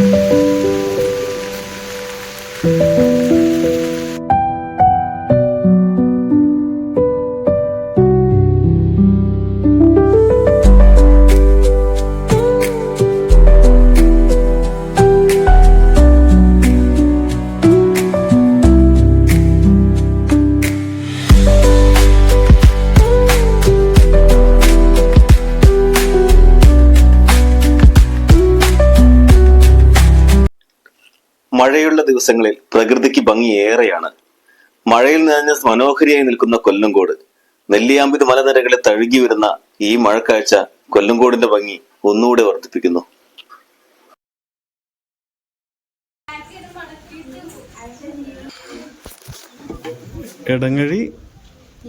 മഴയുള്ള മഴയിൽ നിറഞ്ഞ മനോഹരിയായി നിൽക്കുന്ന കൊല്ലംകോട് നെല്ലിയാമ്പിത് മലനിരകളെ തഴുകി വരുന്ന ഈ മഴക്കാഴ്ച കൊല്ലംകോടിന്റെ ഭംഗി ഒന്നുകൂടെ വർദ്ധിപ്പിക്കുന്നു. ഇടങ്ങഴി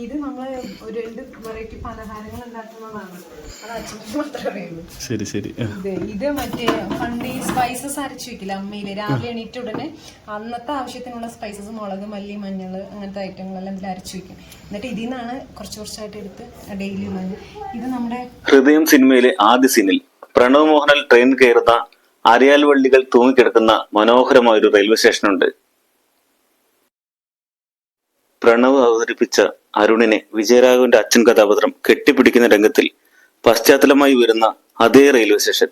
ഇത് നമ്മൾ ഒരു രണ്ട് വെറൈറ്റി പലഹാരങ്ങൾ ഉണ്ടാക്കുന്നതാണ്. അത് അച്ഛനും മാത്രമേ അറിയുള്ളൂ. ശരി ശരി. ഇത് ഇത് മറ്റേ പണ്ട് സ്പൈസസ് അരച്ചു വെക്കില്ല അമ്മയിൽ? രാവിലെ എണീറ്റ ഉടനെ അന്നത്തെ ആവശ്യത്തിനുള്ള സ്പൈസസ് മുളക് മല്ലി മഞ്ഞൾ അങ്ങനത്തെ ഐറ്റങ്ങളെല്ലാം ഇതിൽ അരച്ചു വെക്കും. എന്നിട്ട് ഇതിൽ നിന്നാണ് കുറച്ച് കുറച്ചായിട്ട് എടുത്ത് ഡെയിലി ഉള്ളത്. ഇത് നമ്മുടെ ഹൃദയം സിനിമയിലെ ആദ്യ സീനിൽ പ്രണവ് മോഹനൽ ട്രെയിൻ കയറുന്ന അരയാൽ വള്ളികൾ തൂങ്ങിക്കിടക്കുന്ന മനോഹരമായ ഒരു റെയിൽവേ സ്റ്റേഷനുണ്ട് പ്രണവ് അവതരിപ്പിച്ച അരുണിനെ വിജയരാഘവന്റെ അച്ഛൻ കഥാപാത്രം കെട്ടിപ്പിടിക്കുന്ന രംഗത്തിൽ പശ്ചാത്തലമായി വരുന്ന അതേ റെയിൽവേ സ്റ്റേഷൻ.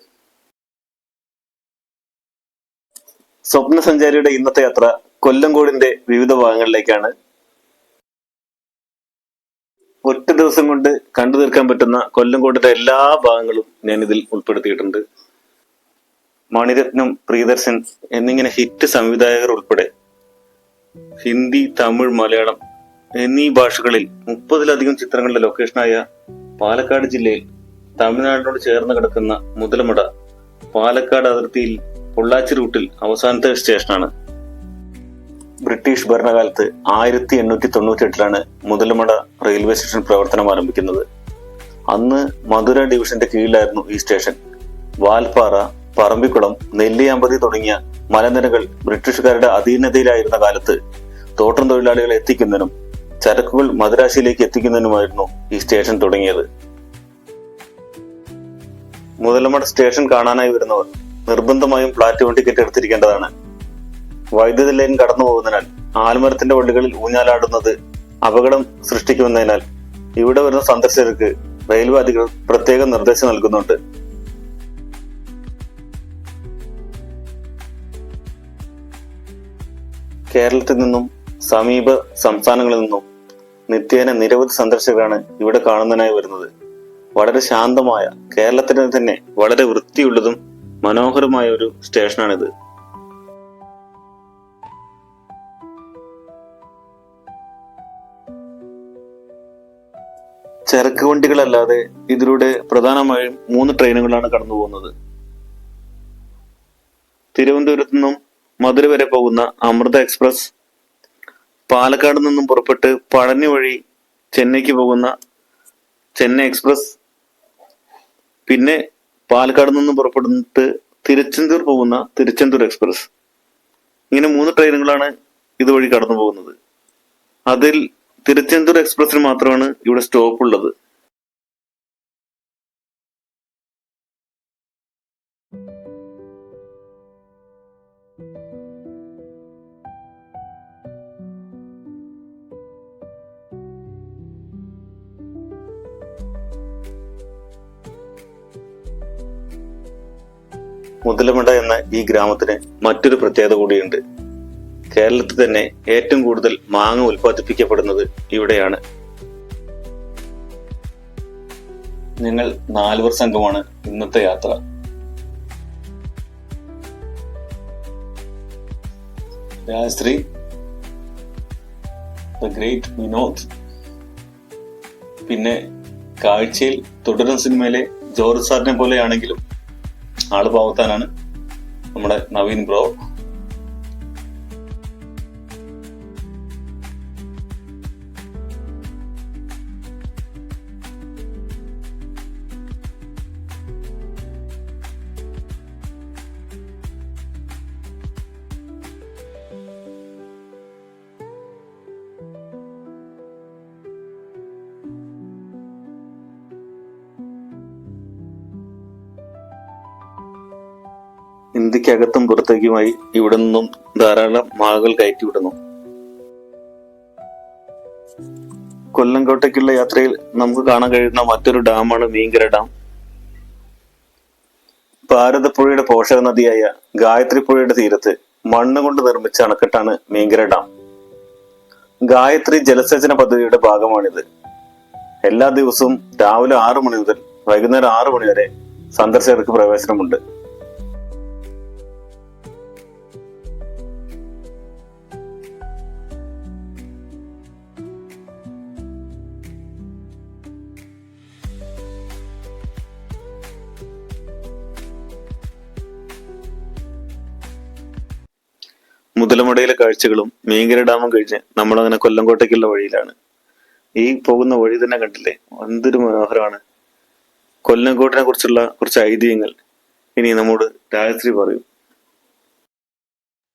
സ്വപ്ന സഞ്ചാരിയുടെ ഇന്നത്തെ യാത്ര കൊല്ലംകോടിന്റെ വിവിധ ഭാഗങ്ങളിലേക്കാണ്. ഒറ്റ ദിവസം കൊണ്ട് കണ്ടു തീർക്കാൻ പറ്റുന്ന കൊല്ലംകോടിന്റെ എല്ലാ ഭാഗങ്ങളും ഞാൻ ഇതിൽ ഉൾപ്പെടുത്തിയിട്ടുണ്ട്. മണിരത്നം പ്രിയദർശൻ എന്നിങ്ങനെ ഹിറ്റ് സംവിധായകർ ഉൾപ്പെടെ ഹിന്ദി തമിഴ് മലയാളം എന്നീ ഭാഷകളിൽ മുപ്പതിലധികം ചിത്രങ്ങളുടെ ലൊക്കേഷനായ പാലക്കാട് ജില്ലയിൽ തമിഴ്നാടിനോട് ചേർന്ന് കിടക്കുന്ന മുതലമട പാലക്കാട് അതിർത്തിയിൽ പൊള്ളാച്ചി റൂട്ടിൽ അവസാനത്തെ സ്റ്റേഷനാണ്. ബ്രിട്ടീഷ് ഭരണകാലത്ത് ആയിരത്തി എണ്ണൂറ്റി തൊണ്ണൂറ്റി എട്ടിലാണ് മുതലമട റെയിൽവേ സ്റ്റേഷൻ പ്രവർത്തനം ആരംഭിക്കുന്നത്. അന്ന് മധുര ഡിവിഷന്റെ കീഴിലായിരുന്നു ഈ സ്റ്റേഷൻ വാൽപ്പാറ പറമ്പിക്കുളം നെല്ലിയാമ്പതി തുടങ്ങിയ മലനിരകൾ ബ്രിട്ടീഷുകാരുടെ അധീനതയിലായിരുന്ന കാലത്ത് തോട്ടം തൊഴിലാളികളെ എത്തിക്കുന്നതിനും ചരക്കുകൾ മദ്രാസിയിലേക്ക് എത്തിക്കുന്നതിനുമായിരുന്നു ഈ സ്റ്റേഷൻ തുടങ്ങിയത്. മുതലമട സ്റ്റേഷൻ കാണാനായി വരുന്നവർ നിർബന്ധമായും പ്ലാറ്റ്ഫോം ടിക്കറ്റ് എടുത്തിരിക്കേണ്ടതാണ്. വൈദ്യുതി ലൈൻ കടന്നു പോകുന്നതിനാൽ ആൽമരത്തിന്റെ വള്ളികളിൽ ഊഞ്ഞാലാടുന്നത് അപകടം സൃഷ്ടിക്കുമെന്നതിനാൽ ഇവിടെ വരുന്ന സന്ദർശകർക്ക് റെയിൽവേ അധികൃതർ പ്രത്യേക നിർദ്ദേശം നൽകുന്നുണ്ട്. കേരളത്തിൽ നിന്നും സമീപ സംസ്ഥാനങ്ങളിൽ നിന്നും നിത്യേന നിരവധി സന്ദർശകരാണ് ഇവിടെ കാണുന്നതിനായി വരുന്നത്. വളരെ ശാന്തമായ കേരളത്തിന് തന്നെ വളരെ വൃത്തിയുള്ളതും മനോഹരമായ ഒരു സ്റ്റേഷനാണിത്. ചരക്ക് വണ്ടികളല്ലാതെ ഇതിലൂടെ പ്രധാനമായും മൂന്ന് ട്രെയിനുകളാണ് കടന്നു പോകുന്നത്. തിരുവനന്തപുരത്തു നിന്നും മധുര വരെ പോകുന്ന അമൃത എക്സ്പ്രസ് പാലക്കാട് നിന്നും പുറപ്പെട്ട് പഴനി വഴി ചെന്നൈക്ക് പോകുന്ന ചെന്നൈ എക്സ്പ്രസ്. പിന്നെ പാലക്കാട് നിന്നും പുറപ്പെടുന്നിട്ട് തിരുച്ചെന്തൂർ പോകുന്ന തിരുച്ചെന്തൂർ എക്സ്പ്രസ്. ഇങ്ങനെ മൂന്ന് ട്രെയിനുകളാണ് ഇതുവഴി കടന്നു പോകുന്നത് അതിൽ തിരുച്ചെന്തൂർ എക്സ്പ്രസിന് മാത്രമാണ് ഇവിടെ സ്റ്റോപ്പ് ഉള്ളത് മുതലമട എന്ന ഈ ഗ്രാമത്തിന് മറ്റൊരു പ്രത്യേകത കൂടിയുണ്ട്. കേരളത്തിൽ തന്നെ ഏറ്റവും കൂടുതൽ മാങ്ങ ഉൽപ്പാദിപ്പിക്കപ്പെടുന്നത് ഇവിടെയാണ്. നിങ്ങൾ നാലുവർ സംഘമാണ് ഇന്നത്തെ യാത്ര. Rajasree the great Vinod. പിന്നെ കാഴ്ചയിൽ തുടരും സിനിമയിലെ ജോർജ് സാറിനെ പോലെയാണെങ്കിലും ആൾ പാവത്താനാണ് നമ്മുടെ നവീൻ ബ്രോ. ഇന്ത്യക്കകത്തും പുറത്തേക്കുമായി ഇവിടെ നിന്നും ധാരാളം മാളുകൾ കയറ്റിവിടുന്നു. കൊല്ലംകോട്ടയ്ക്കുള്ള യാത്രയിൽ നമുക്ക് കാണാൻ കഴിയുന്ന മറ്റൊരു ഡാമാണ് മീങ്കര ഡാം. ഭാരതപ്പുഴയുടെ പോഷക നദിയായ ഗായത്രി പുഴയുടെ തീരത്ത് മണ്ണ് കൊണ്ട് നിർമ്മിച്ച അണക്കെട്ടാണ് മീങ്കര ഡാം. ഗായത്രി ജലസേചന പദ്ധതിയുടെ ഭാഗമാണിത്. എല്ലാ ദിവസവും രാവിലെ ആറു മണി മുതൽ വൈകുന്നേരം ആറു മണി വരെ സന്ദർശകർക്ക് പ്രവേശനമുണ്ട്. മുതലമടയിലെ കാഴ്ചകളും മീങ്കര ഡാമും കഴിഞ്ഞ് നമ്മളങ്ങനെ കൊല്ലംകോട്ടേക്കുള്ള വഴിയിലാണ്. ഈ പോകുന്ന വഴി തന്നെ കണ്ടില്ലേ? എന്തൊരു മനോഹരമാണ്. കൊല്ലംകോട്ടിനെ കുറിച്ചുള്ള കുറച്ച് ഐതിഹ്യങ്ങൾ ഇനി നമ്മോട് രാജശ്രീ പറയും.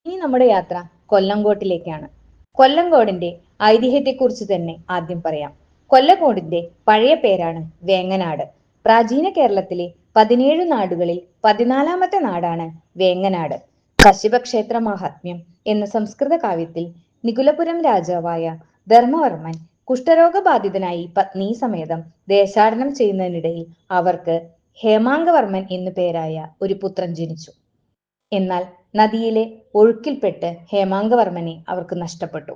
ഇനി നമ്മുടെ യാത്ര കൊല്ലംകോട്ടിലേക്കാണ്. കൊല്ലംകോടിന്റെ ഐതിഹ്യത്തെ ഐതിഹ്യത്തെക്കുറിച്ച് തന്നെ ആദ്യം പറയാം. കൊല്ലംകോടിന്റെ പഴയ പേരാണ് വേങ്ങനാട്. പ്രാചീന കേരളത്തിലെ പതിനേഴ് നാടുകളിൽ പതിനാലാമത്തെ നാടാണ് വേങ്ങനാട്. കശിപക്ഷേത്ര മാഹാത്മ്യം എന്ന സംസ്കൃത കാവ്യത്തിൽ നികുലപുരം രാജാവായ ധർമ്മവർമ്മൻ കുഷ്ഠരോഗബാധിതനായി പത്നി സമേതം ദേശാടനം ചെയ്യുന്നതിനിടയിൽ അവർക്ക് ഹേമാംഗവർമ്മൻ എന്നു പേരായ ഒരു പുത്രൻ ജനിച്ചു. എന്നാൽ നദിയിലെ ഒഴുക്കിൽപ്പെട്ട് ഹേമാംഗവർമ്മനെ അവർക്ക് നഷ്ടപ്പെട്ടു.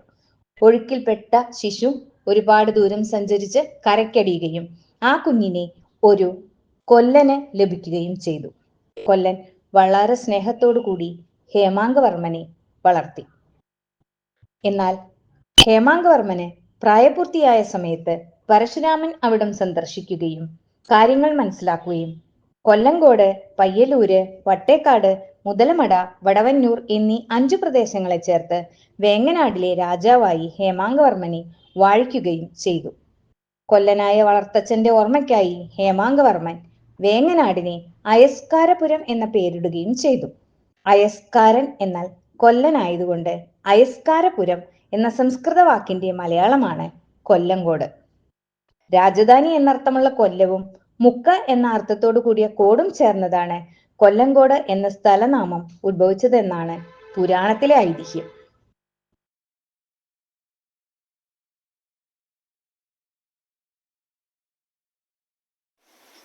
ഒഴുക്കിൽപ്പെട്ട ശിശു ഒരുപാട് ദൂരം സഞ്ചരിച്ച് കരയ്ക്കടിയുകയും ആ കുഞ്ഞിനെ ഒരു കൊല്ലന് ലഭിക്കുകയും ചെയ്തു. കൊല്ലൻ വളരെ സ്നേഹത്തോടു കൂടി ഹേമാംഗവർമ്മനെ വളർത്തി. എന്നാൽ ഹേമാംഗവർമ്മന് പ്രായപൂർത്തിയായ സമയത്ത് പരശുരാമൻ അവിടം സന്ദർശിക്കുകയും കാര്യങ്ങൾ മനസ്സിലാക്കുകയും കൊല്ലങ്കോട് പയ്യലൂര് വട്ടേക്കാട് മുതലമട വടവന്നൂർ എന്നീ അഞ്ചു പ്രദേശങ്ങളെ ചേർത്ത് വേങ്ങനാടിലെ രാജാവായി ഹേമാംഗവർമ്മനെ വാഴിക്കുകയും ചെയ്തു. കൊല്ലനായ വളർത്തച്ഛന്റെ ഓർമ്മയ്ക്കായി ഹേമാംഗവർമ്മൻ വേങ്ങനാടിനെ അയസ്കാരപുരം എന്ന പേരിടുകയും ചെയ്തു. അയസ്കാരൻ എന്നാൽ കൊല്ലനായതുകൊണ്ട് അയസ്കാരപുരം എന്ന സംസ്കൃത വാക്കിന്റെ മലയാളമാണ് കൊല്ലങ്കോട്. രാജധാനി എന്നർത്ഥമുള്ള കൊല്ലവും മുക്ക എന്ന അർത്ഥത്തോടു കൂടിയ കോടും ചേർന്നതാണ് കൊല്ലങ്കോട് എന്ന സ്ഥലനാമം ഉത്ഭവിച്ചതെന്നാണ് പുരാണത്തിലെ ഐതിഹ്യം.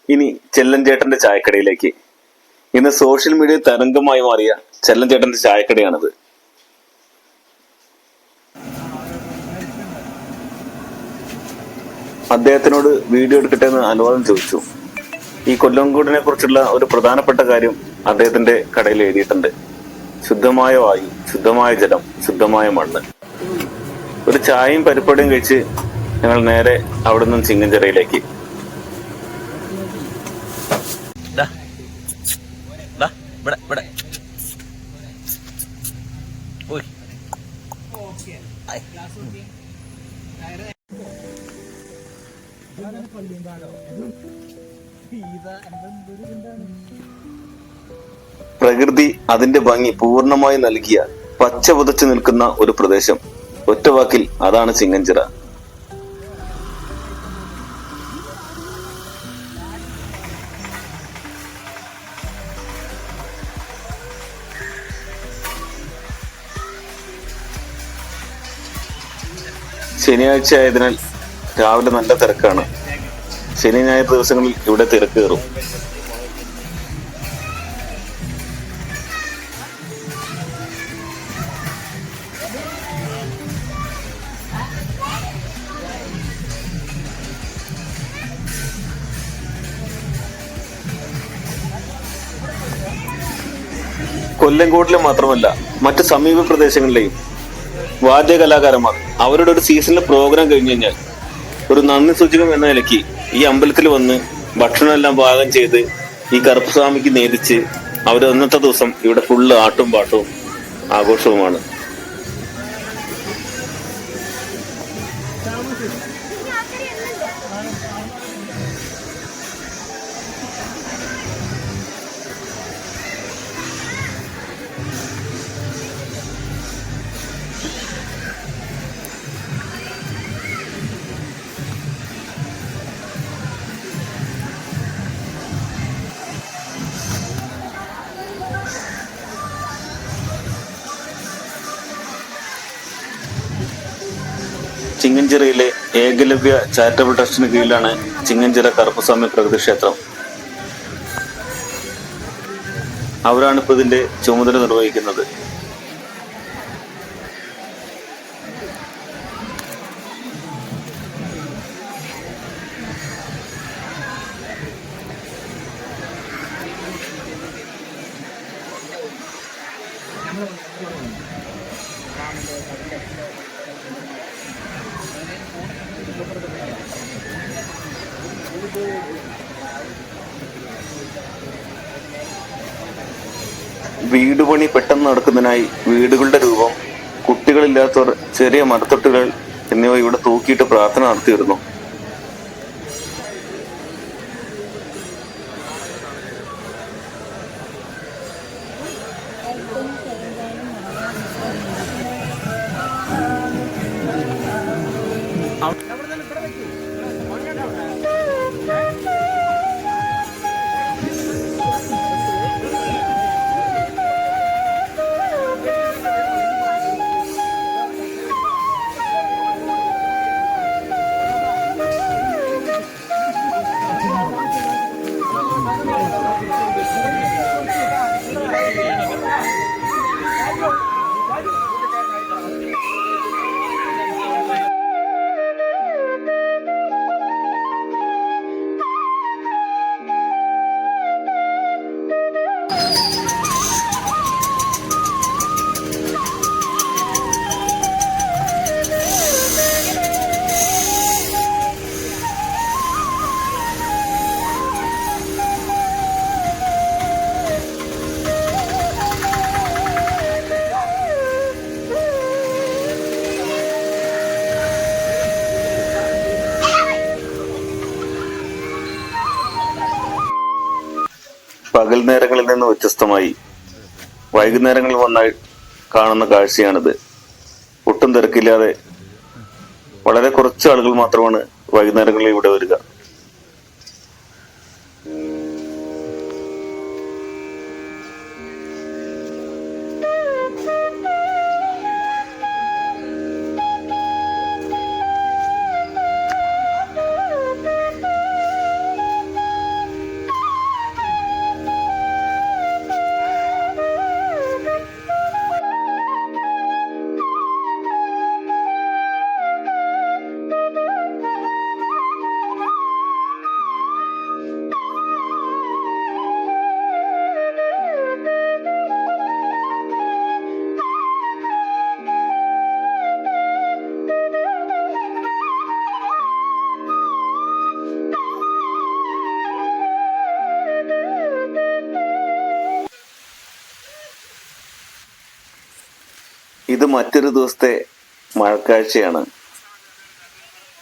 ഇനി ചെല്ലൻ ചേട്ടന്റെ ചായക്കടയിലേക്ക് ഇന്ന് സോഷ്യൽ മീഡിയ തരംഗമായി മാറിയ ചെല്ലൻചേട്ടന്റെ ചായക്കടയാണിത്. അദ്ദേഹത്തിനോട് വീഡിയോ എടുക്കട്ടെ എന്ന് അനുവാദം ചോദിച്ചു. ഈ കൊല്ലംകോടിനെ കുറിച്ചുള്ള ഒരു പ്രധാനപ്പെട്ട കാര്യം അദ്ദേഹത്തിന്റെ കടയിൽ എഴുതിയിട്ടുണ്ട്. ശുദ്ധമായ വായു ശുദ്ധമായ ജലം ശുദ്ധമായ മണ്ണ്. ഒരു ചായയും പരിപ്പടിയും കഴിച്ച് ഞങ്ങൾ നേരെ അവിടെ നിന്നും ചിങ്ങഞ്ചിറയിലേക്ക് ദാ. ദാ, ഇവിടെ ഇവിടെ. പ്രകൃതി അതിന്റെ ഭംഗി പൂർണമായി നൽകിയ പച്ച പുതച്ചു നിൽക്കുന്ന ഒരു പ്രദേശം. ഒറ്റവാക്കിൽ അതാണ് ചിങ്ങഞ്ചിറ. ശനിയാഴ്ച ആയതിനാൽ രാവിലെ നല്ല തിരക്കാണ്. ശനി ഞായർ ദിവസങ്ങളിൽ ഇവിടെ തിരക്ക് കയറും. കൊല്ലങ്കോട്ടിലെ മാത്രമല്ല മറ്റ് സമീപ പ്രദേശങ്ങളിലെയും വാദ്യ കലാകാരന്മാർ. അവരുടെ ഒരു സീസണിലെ പ്രോഗ്രാം കഴിഞ്ഞു കഴിഞ്ഞാൽ ഒരു നന്ദി സൂചകം എന്ന നിലയ്ക്ക് ഈ അമ്പലത്തിൽ വന്ന് ഭക്ഷണമെല്ലാം പാകം ചെയ്ത് ഈ കറുപ്പസ്വാമിക്ക് നേദിച്ച് അവർ അന്നത്തെ ദിവസം ഇവിടെ ഫുള്ള് ആട്ടും പാട്ടും ആഘോഷവുമാണ്. ഏകലവ്യ ചാരിറ്റബിൾ ട്രസ്റ്റിന് കീഴിലാണ് ചിങ്ങഞ്ചിറ കറുപ്പസ്വാമി പ്രകൃതി ക്ഷേത്രം. അവരാണ് ഇപ്പോൾ ഇതിന്റെ ചുമതല നിർവഹിക്കുന്നത്. ചെറിയ മരത്തൊട്ടുകൾ എന്നിവ ഇവിടെ തൂക്കിയിട്ട് പ്രാർത്ഥന നടത്തിയിരുന്നു. പകൽ നേരങ്ങളിൽ നിന്ന് വ്യത്യസ്തമായി. വൈകുന്നേരങ്ങളിൽ വന്നാൽ കാണുന്ന കാഴ്ചയാണിത്. ഒട്ടും തിരക്കില്ലാതെ വളരെ കുറച്ച് ആളുകൾ മാത്രമാണ് വൈകുന്നേരങ്ങളിൽ ഇവിടെ വരിക. മറ്റൊരു ദിവസത്തെ മഴക്കാഴ്ചയാണ്.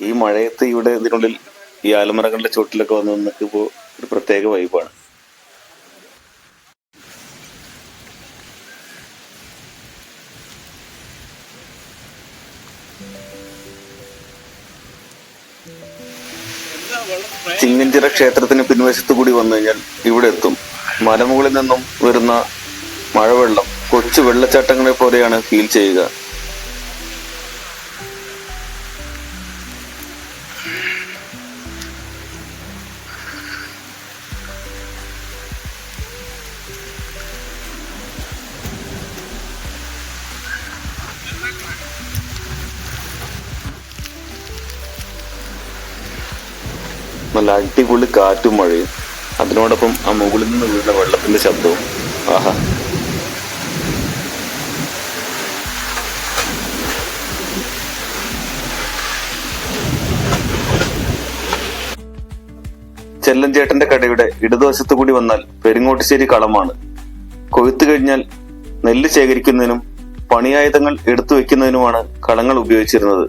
ഈ മഴയത്ത് ഇവിടെ ഇതിനുള്ളിൽ ഈ ആൽമരങ്ങളുടെ ചുവട്ടിലൊക്കെ വന്ന് നിൽക്കുമ്പോൾ ഒരു പ്രത്യേക വൈബാണ്. ചിങ്ങഞ്ചിറ ക്ഷേത്രത്തിന് പിൻവശത്തു കൂടി വന്നു കഴിഞ്ഞാൽ ഇവിടെ എത്തും. മലമുകളിൽ നിന്നും വരുന്ന മഴവെള്ളം കൊച്ചു വെള്ളച്ചാട്ടങ്ങളെ പോലെയാണ് ഫീൽ ചെയ്യുക. നല്ല അടിപൊളി കാറ്റും മഴയും. അതിനോടൊപ്പം ആ മുകളിൽ നിന്ന് വീഴുന്ന വെള്ളത്തിന്റെ ശബ്ദവും. ആഹാ. ചെല്ലഞ്ചേട്ടന്റെ കടയുടെ ഇടതുവശത്തു കൂടി വന്നാൽ പെരിങ്ങോട്ടുശ്ശേരി കളമാണ് കൊയ്ത്തു കഴിഞ്ഞാൽ നെല്ല് ശേഖരിക്കുന്നതിനും പണിയായുധങ്ങൾ എടുത്തു വെക്കുന്നതിനുമാണ് കളങ്ങൾ ഉപയോഗിച്ചിരുന്നത്.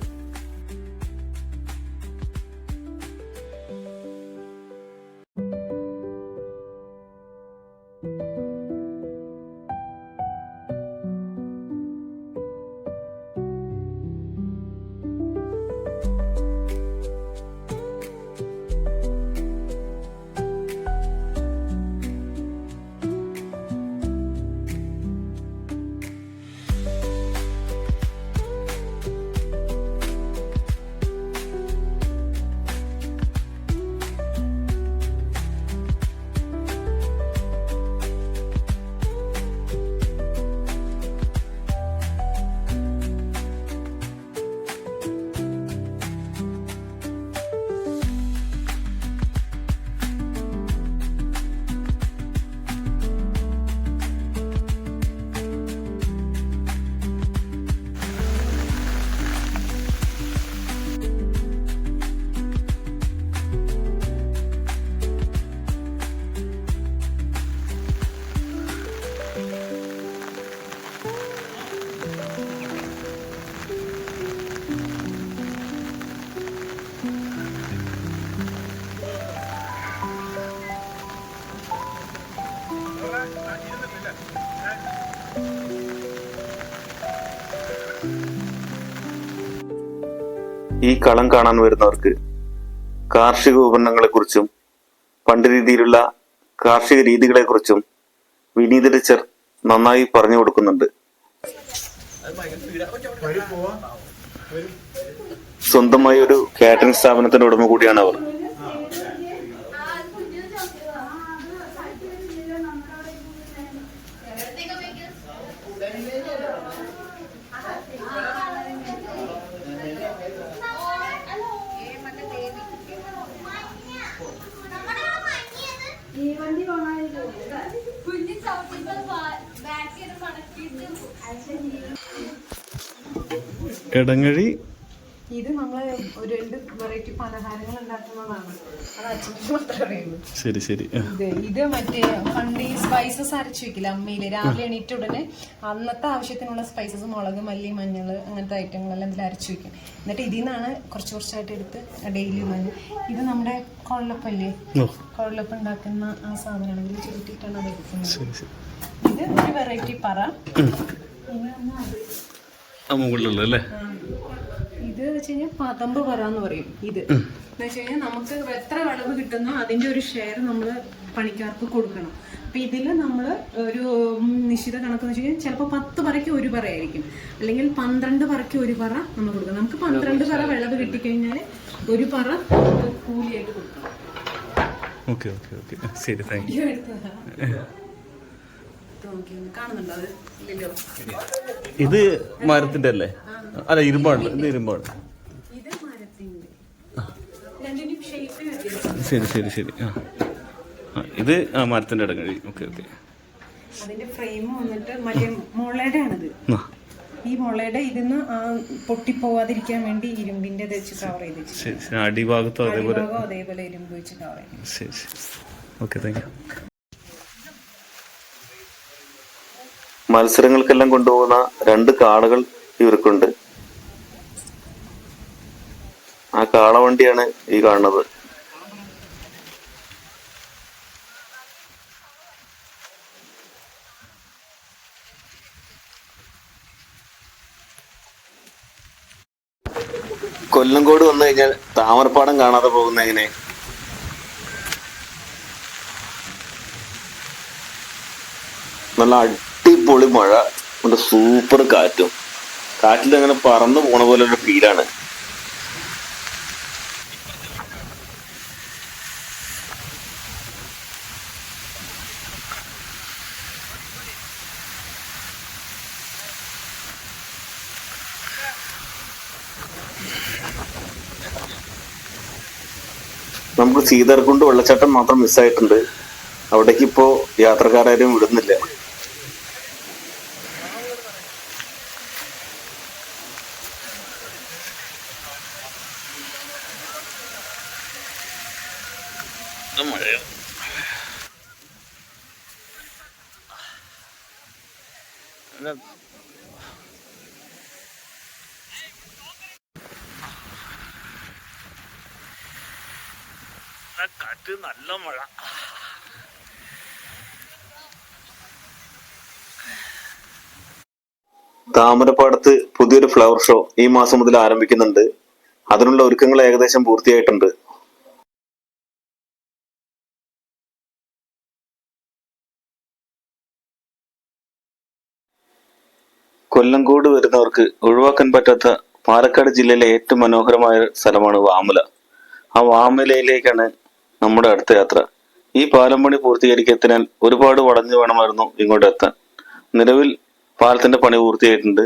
ഈ കളം കാണാൻ വരുന്നവർക്ക് കാർഷിക ഉപകരണങ്ങളെക്കുറിച്ചും പണ്ട് രീതിയിലുള്ള കാർഷിക രീതികളെക്കുറിച്ചും വിനീത ടീച്ചർ നന്നായി പറഞ്ഞു കൊടുക്കുന്നുണ്ട്. സ്വന്തമായി ഒരു കാറ്ററിംഗ് സ്ഥാപനത്തിന്റെ ഉടമ കൂടിയാണ് അവർ. ഇടങ്ങഴി ഇത് ഒരു രണ്ട് വെറൈറ്റി പലഹാരങ്ങൾ ഉണ്ടാക്കുന്നതാണ്. അത് അച്ഛനും മാത്രമേ അറിയുള്ളൂ ശരി ശരി. ഇത് ഇത് മറ്റേ പണ്ട് ഈ സ്പൈസസ് അരച്ചു വെക്കില്ല അമ്മയിൽ രാവിലെ എണീറ്റ ഉടനെ അന്നത്തെ ആവശ്യത്തിനുള്ള സ്പൈസസ് മുളക് മല്ലി മഞ്ഞൾ അങ്ങനത്തെ ഐറ്റങ്ങളെല്ലാം ഇതിൽ അരച്ചു വെക്കും. എന്നിട്ട് ഇതിൽ നിന്നാണ് കുറച്ച് കുറച്ചായിട്ട് എടുത്ത് ഡെയിലി മഞ്ഞൾ ഇത് നമ്മുടെ കൊള്ളപ്പല്ലേ? കൊള്ളപ്പ് ഉണ്ടാക്കുന്ന ആ സാധനമാണ്. ഇതിൽ ചുരുട്ടിയിട്ടാണ് അത് എടുക്കുന്നത് ഇത് ഒരു വെറൈറ്റി പറ. ഇനി ഒന്ന് അത് ആ. മുകളിലുള്ള അല്ലേ ഇത് വെച്ച് കഴിഞ്ഞാൽ പതമ്പ് പറ പറയും. ഇത്. എന്ന് വെച്ച് കഴിഞ്ഞാൽ നമുക്ക് എത്ര വിളവ് കിട്ടുന്നോ അതിന്റെ ഒരു ഷെയർ നമ്മൾ പണിക്കാർക്ക് കൊടുക്കണം. അപ്പൊ ഇതിൽ നമ്മൾ ഒരു നിശ്ചിത കണക്ക് വെച്ച് കഴിഞ്ഞാൽ ചിലപ്പോൾ പത്ത് പറയ്ക്ക് ഒരു പറയായിരിക്കും അല്ലെങ്കിൽ പന്ത്രണ്ട് പറയ്ക്ക് ഒരു പറ നമ്മൾ കൊടുക്കണം. നമുക്ക് പന്ത്രണ്ട് പറ വിളവ് കിട്ടിക്കഴിഞ്ഞാൽ ഒരു പറ കൂലിയായിട്ട് കൊടുക്കണം. Okay okay okay. ശരി താങ്ക് യു. ഇത് മരത്തിന്റെ അല്ലേ? അല്ല ഇരുമ്പാണ് ഇത് ഇരുമ്പാണ് ശരി ശരി ശരി. ആ. ഇത് ആ മരത്തിന്റെ ഇടങ്ങഴി ഓക്കെ ഓക്കെ. അതിന്റെ ഫ്രെയിം വന്നിട്ട് മറ്റേ മുളയുടെ ആണിത് ഈ മുളയുടെ ഇതിന്ന് ആ പൊട്ടിപ്പോവാതിരിക്കാൻ വേണ്ടി ഇരുമ്പിന്റെ വെച്ച് കവർ ചെയ്ത് അടിഭാഗത്തും അതേപോലെ. അതേപോലെ ഇരുമ്പ് വെച്ച് കവർ ചെയ്തു. ശരി ശരി. ഓക്കെ താങ്ക് യു മത്സരങ്ങൾക്കെല്ലാം കൊണ്ടുപോകുന്ന രണ്ട് കാളകൾ ഇവർക്കുണ്ട്. ആ കാളവണ്ടിയാണ് ഈ കാണുന്നത്. കൊല്ലംകോട് വന്നു കഴിഞ്ഞാൽ താമരപ്പാടം കാണാതെ പോകുന്ന എങ്ങനെ? നല്ല അടിപൊളി മഴ. നല്ല സൂപ്പർ കാറ്റും. കാറ്റിൽ അങ്ങനെ പറന്നു പോണ പോലെ ഒരു ഫീലാണ്. നമുക്ക് സീതാർകുണ്ട് വെള്ളച്ചാട്ടം മാത്രം മിസ്സായിട്ടുണ്ട് അവിടേക്ക് ഇപ്പോ യാത്രക്കാരും വിടുന്നില്ല. കാറ്റ് നല്ല മഴ. താമരപ്പാടത്ത് പുതിയൊരു ഫ്ലവർ ഷോ ഈ മാസം മുതൽ ആരംഭിക്കുന്നുണ്ട്. അതിനുള്ള ഒരുക്കങ്ങൾ ഏകദേശം പൂർത്തിയായിട്ടുണ്ട്. കൊല്ലങ്കോട് വരുന്നവർക്ക് ഒഴിവാക്കാൻ പറ്റാത്ത പാലക്കാട് ജില്ലയിലെ ഏറ്റവും മനോഹരമായ സ്ഥലമാണ് വാമല. ആ വാമലയിലേക്കാണ് നമ്മുടെ അടുത്ത യാത്ര. ഈ പാലം പണി പൂർത്തീകരിക്കത്തിനാൽ ഒരുപാട് വളഞ്ഞു വേണമായിരുന്നു ഇങ്ങോട്ട് എത്താൻ നിലവിൽ പാലത്തിന്റെ പണി പൂർത്തിയായിട്ടുണ്ട്.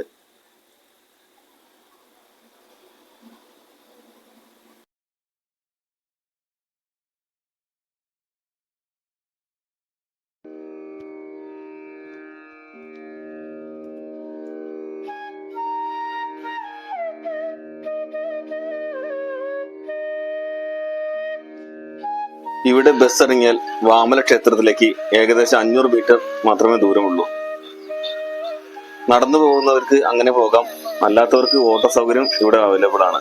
ഇവിടെ ബസ് ഇറങ്ങിയാൽ വാമല ക്ഷേത്രത്തിലേക്ക് ഏകദേശം അഞ്ഞൂറ് മീറ്റർ മാത്രമേ ദൂരമുള്ളൂ. നടന്നു പോകുന്നവർക്ക് അങ്ങനെ പോകാം. അല്ലാത്തവർക്ക് ഓട്ടോ സൗകര്യം ഇവിടെ അവൈലബിൾ ആണ്.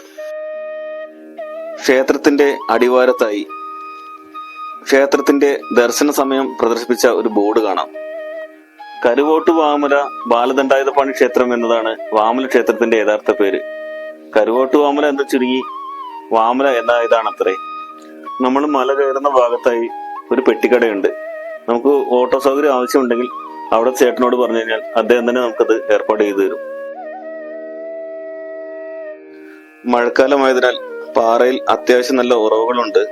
ക്ഷേത്രത്തിന്റെ അടിവാരത്തായി ക്ഷേത്രത്തിന്റെ ദർശന സമയം പ്രദർശിപ്പിച്ച ഒരു ബോർഡ് കാണാം. കരുവോട്ട് വാമല ബാലദണ്ഡായുധപാണി ക്ഷേത്രം എന്നതാണ് വാമല ക്ഷേത്രത്തിന്റെ യഥാർത്ഥ പേര്. കരുവോട്ട് വാമല എന്ന് ചുരുങ്ങി വാമല എന്നായതാണത്രേ. നമ്മൾ മല കയറുന്ന ഭാഗത്തായി ഒരു പെട്ടിക്കടയുണ്ട്. നമുക്ക് ഓട്ടോ സൗകര്യം ആവശ്യമുണ്ടെങ്കിൽ അവിടെ ചേട്ടനോട് പറഞ്ഞു കഴിഞ്ഞാൽ അദ്ദേഹം തന്നെ നമുക്കത് ഏർപ്പാട് ചെയ്തു തരും. മഴക്കാലമായതിനാൽ പാറയിൽ അത്യാവശ്യം നല്ല ഉറവുകളുണ്ട്.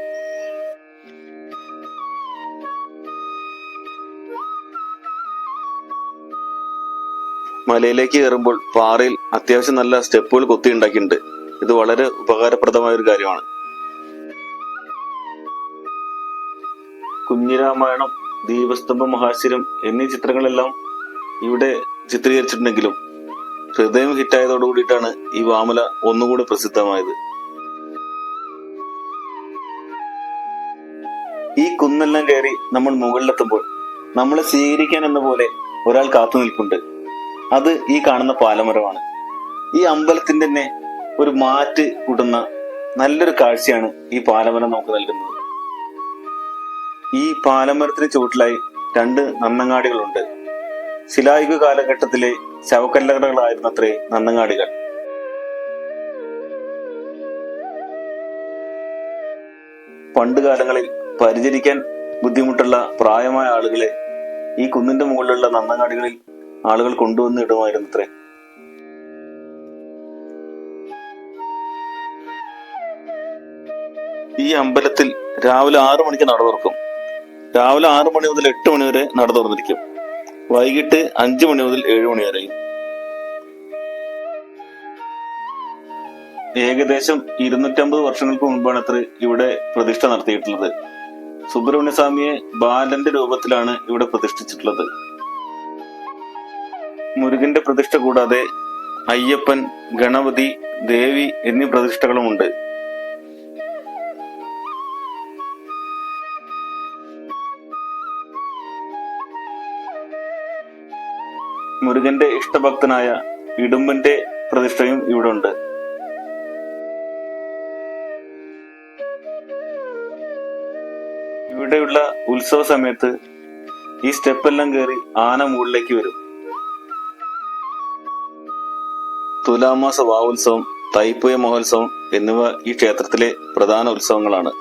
മലയിലേക്ക് കയറുമ്പോൾ പാറയിൽ അത്യാവശ്യം നല്ല സ്റ്റെപ്പുകൾ കൊത്തി ഉണ്ടാക്കിയിട്ടുണ്ട് ഇത് വളരെ ഉപകാരപ്രദമായ ഒരു കാര്യമാണ്. കുഞ്ഞിരാമായണം ദീപസ്തംഭ മഹാശിരം എന്നീ ചിത്രങ്ങളെല്ലാം ഇവിടെ ചിത്രീകരിച്ചിട്ടുണ്ടെങ്കിലും ഹൃദയം ഹിറ്റായതോടു കൂടിയിട്ടാണ് ഈ വാമല ഒന്നുകൂടി പ്രസിദ്ധമായത്. ഈ കുന്നെല്ലാം കയറി നമ്മൾ മുകളിലെത്തുമ്പോൾ നമ്മളെ സ്വീകരിക്കാൻ എന്ന പോലെ ഒരാൾ കാത്തു നിൽപ്പുണ്ട്. അത് ഈ കാണുന്ന പാലമരമാണ്. ഈ അമ്പലത്തിന്റെ തന്നെ ഒരു മാറ്റ് കൂട്ടുന്ന നല്ലൊരു കാഴ്ചയാണ് ഈ പാലമരം നമുക്ക് നൽകുന്നത്. ഈ പാലമരത്തിന് ചുവട്ടിലായി രണ്ട് നന്നങ്ങാടികളുണ്ട്. ശിലായുഗ കാലഘട്ടത്തിലെ ശവക്കല്ലറകളായിരുന്നത്രേ നന്നങ്ങാടികൾ. പണ്ടുകാലങ്ങളിൽ പരിചരിക്കാൻ ബുദ്ധിമുട്ടുള്ള പ്രായമായ ആളുകളെ ഈ കുന്നിന്റെ മുകളിലുള്ള നന്നങ്ങാടികളിൽ ആളുകൾ കൊണ്ടുവന്ന് ഇടുമായിരുന്നത്രേ. ഈ അമ്പലത്തിൽ രാവിലെ ആറു മണിക്ക് നട തുറക്കും. രാവിലെ ആറു മണി മുതൽ എട്ട് മണി വരെ നട തുറന്നിരിക്കും. വൈകിട്ട് അഞ്ചു മണി മുതൽ ഏഴു മണി വരെയും ഏകദേശം ഇരുന്നൂറ്റമ്പത് വർഷങ്ങൾക്ക് മുൻപാണ് അത്ര ഇവിടെ പ്രതിഷ്ഠ നടത്തിയിട്ടുള്ളത്. സുബ്രഹ്മണ്യസ്വാമിയെ ബാലന്റെ രൂപത്തിലാണ് ഇവിടെ പ്രതിഷ്ഠിച്ചിട്ടുള്ളത്. മുരുകന്റെ പ്രതിഷ്ഠ കൂടാതെ അയ്യപ്പൻ ഗണപതി ദേവി എന്നീ പ്രതിഷ്ഠകളുമുണ്ട്. മുരുകന്റെ ഇഷ്ടഭക്തനായ ഇടുമ്പന്റെ പ്രതിഷ്ഠയും ഇവിടെ ഉണ്ട് ഇവിടെയുള്ള ഉത്സവ സമയത്ത് ഈ സ്റ്റെപ്പെല്ലാം കയറി ആന മുകളിലേക്ക് വരും. തുലാമാസ വാവുത്സവം തൈപ്പുയ മഹോത്സവം എന്നിവ ഈ ക്ഷേത്രത്തിലെ പ്രധാന ഉത്സവങ്ങളാണ്.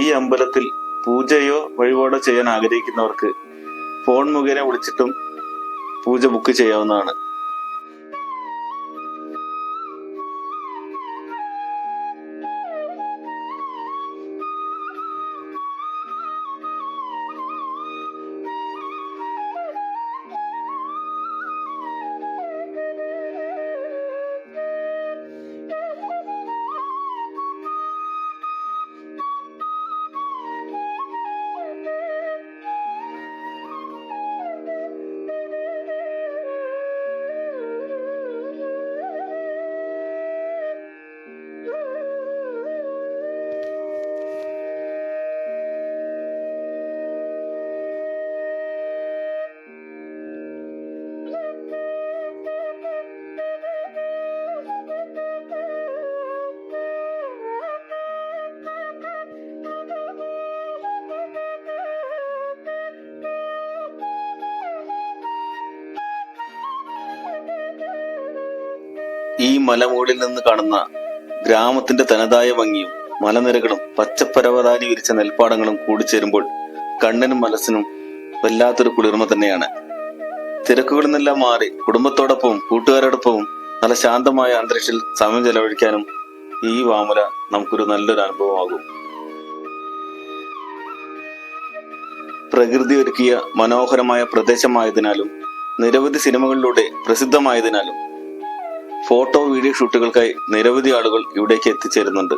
ഈ അമ്പലത്തിൽ പൂജയോ വഴിപാടോ ചെയ്യാൻ ആഗ്രഹിക്കുന്നവർക്ക് ഫോൺ മുഖേന വിളിച്ചിട്ടും പൂജ ബുക്ക് ചെയ്യാവുന്നതാണ്. ഈ മലമുകളിൽ നിന്ന് കാണുന്ന ഗ്രാമത്തിന്റെ തനതായ ഭംഗിയും മലനിരകളും പച്ചപ്പരവതാനി വിരിച്ച നെൽപ്പാടങ്ങളും കൂടിച്ചേരുമ്പോൾ കണ്ണിനും മനസ്സിനും വല്ലാത്തൊരു കുളിർമ തന്നെയാണ്. തിരക്കുകളിൽ നിന്നെല്ലാം മാറി കുടുംബത്തോടൊപ്പവും കൂട്ടുകാരോടൊപ്പവും നല്ല ശാന്തമായ അന്തരീക്ഷത്തിൽ സമയം ചെലവഴിക്കാനും ഈ വാമല നമുക്കൊരു നല്ലൊരു അനുഭവമാകും. പ്രകൃതി ഒരുക്കിയ മനോഹരമായ പ്രദേശമായതിനാലും നിരവധി സിനിമകളിലൂടെ പ്രസിദ്ധമായതിനാലും ഫോട്ടോ വീഡിയോ ഷൂട്ടുകൾക്കായി നിരവധി ആളുകൾ ഇവിടേക്ക് എത്തിച്ചേരുന്നുണ്ട്.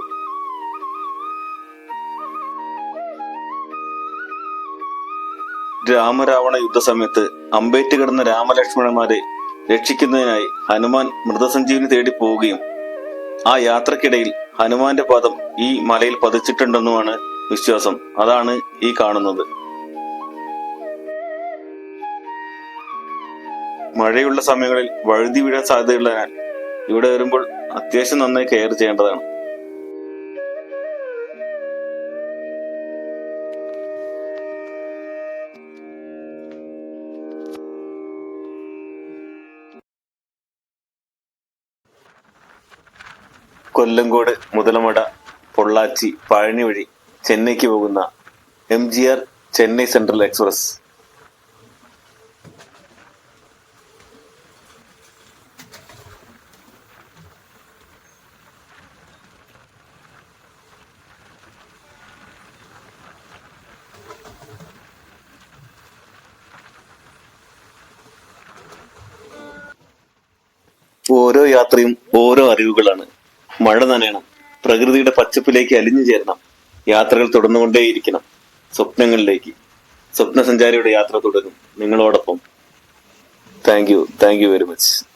രാമരാവണ യുദ്ധസമയത്ത് അമ്പേറ്റ് കിടന്ന രാമലക്ഷ്മണന്മാരെ രക്ഷിക്കുന്നതിനായി ഹനുമാൻ മൃതസഞ്ജീവിനി തേടി പോവുകയും ആ യാത്രക്കിടയിൽ ഹനുമാന്റെ പാദം ഈ മലയിൽ പതിച്ചിട്ടുണ്ടെന്നുമാണ് വിശ്വാസം. അതാണ് ഈ കാണുന്നത്. മഴയുള്ള സമയങ്ങളിൽ വഴുതി വീഴാൻ സാധ്യതയുള്ളതിനാൽ ഇവിടെ വരുമ്പോൾ അത്യാവശ്യം നന്നായി കെയർ ചെയ്യേണ്ടതാണ്. കൊല്ലങ്കോട് മുതലമട പൊള്ളാച്ചി പഴനി വഴി ചെന്നൈക്ക് പോകുന്ന M G R Chennai central express. യാത്രയും ഓരോ അറിവുകളാണ്. മഴ നനയണം. പ്രകൃതിയുടെ പച്ചപ്പിലേക്ക് അലിഞ്ഞു ചേരണം. യാത്രകൾ തുടർന്നുകൊണ്ടേയിരിക്കണം. സ്വപ്നങ്ങളിലേക്ക്. സ്വപ്നസഞ്ചാരിയുടെ യാത്ര തുടരും. നിങ്ങളോടൊപ്പം. Thank you thank you very much